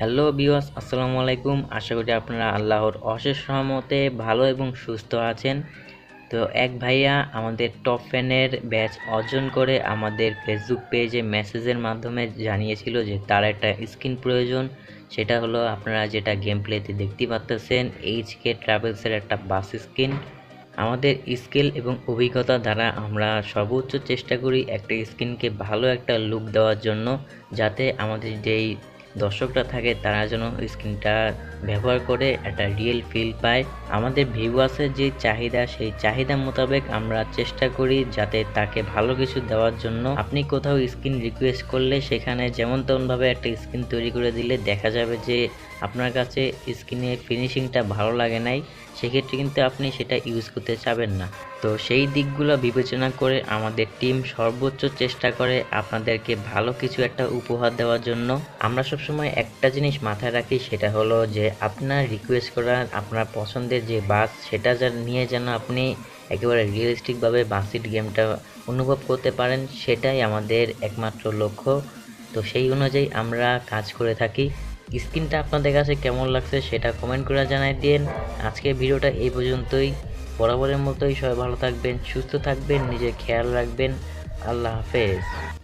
Hello বিওয়াস আসসালামু আলাইকুম। আশা করি আপনারা আল্লাহর অশেষ সহমতে ভালো এবং সুস্থ আছেন। তো এক ভাইয়া আমাদের টপ ফ্যানের ব্যাচ অর্জন করে আমাদের ফেসবুক পেজে মেসেজের মাধ্যমে জানিয়েছিল যে তার একটা স্কিন প্রয়োজন। সেটা হলো আপনারা যেটা গেম প্লেতে দেখতে পাচ্তেছেন এইচ কে ট্রাভেলসের একটা বাস স্কিন আমাদের স্কিল এবং অভিজ্ঞতা দ্বারা আমরা সর্বোচ্চ চেষ্টা করি একটা স্কিনকে ভালো একটা লুক দেওয়ার জন্য, যাতে আমাদের যেই দর্শকরা থাকে তারা যেন স্ক্রিনটা ব্যবহার করে একটা রিয়েল ফিল পায়। আমাদের ভিউয়ার্সের যে চাহিদা, সেই চাহিদা মোতাবেক আমরা চেষ্টা করি যাতে তাকে ভালো কিছু দেওয়ার জন্য। আপনি কোথাও স্ক্রিন রিকোয়েস্ট করলে সেখানে যেমন তেমনভাবে একটা স্ক্রিন তৈরি করে দিলে দেখা যাবে যে আপনার কাছে স্ক্রিনের ফিনিশিংটা ভালো লাগে নাই। সেক্ষেত্রে কিন্তু আপনি সেটা ইউজ করতে চাবেন না। তো সেই দিকগুলো বিবেচনা করে আমাদের টিম সর্বোচ্চ চেষ্টা করে আপনাদেরকে ভালো কিছু একটা উপহার দেওয়ার জন্য। আমরা সবসময় একটা জিনিস মাথায় রাখি, সেটা হলো যে আপনার রিকোয়েস্ট করার আপনার পছন্দের যে বাস, সেটা যেন নিয়ে যেন আপনি একেবারে রিয়েলিস্টিকভাবে বাসিট গেমটা অনুভব করতে পারেন, সেটাই আমাদের একমাত্র লক্ষ্য। তো সেই অনুযায়ী আমরা কাজ করে থাকি। স্ক্রিনটা আপনাদের কাছে কেমন লাগছে সেটা কমেন্ট করে জানাই দিন। আজকের ভিডিওটা এই পর্যন্তই। বরাবরের মতোই সবাই ভালো থাকবেন, সুস্থ থাকবেন, নিজের খেয়াল রাখবেন। আল্লাহ হাফেজ।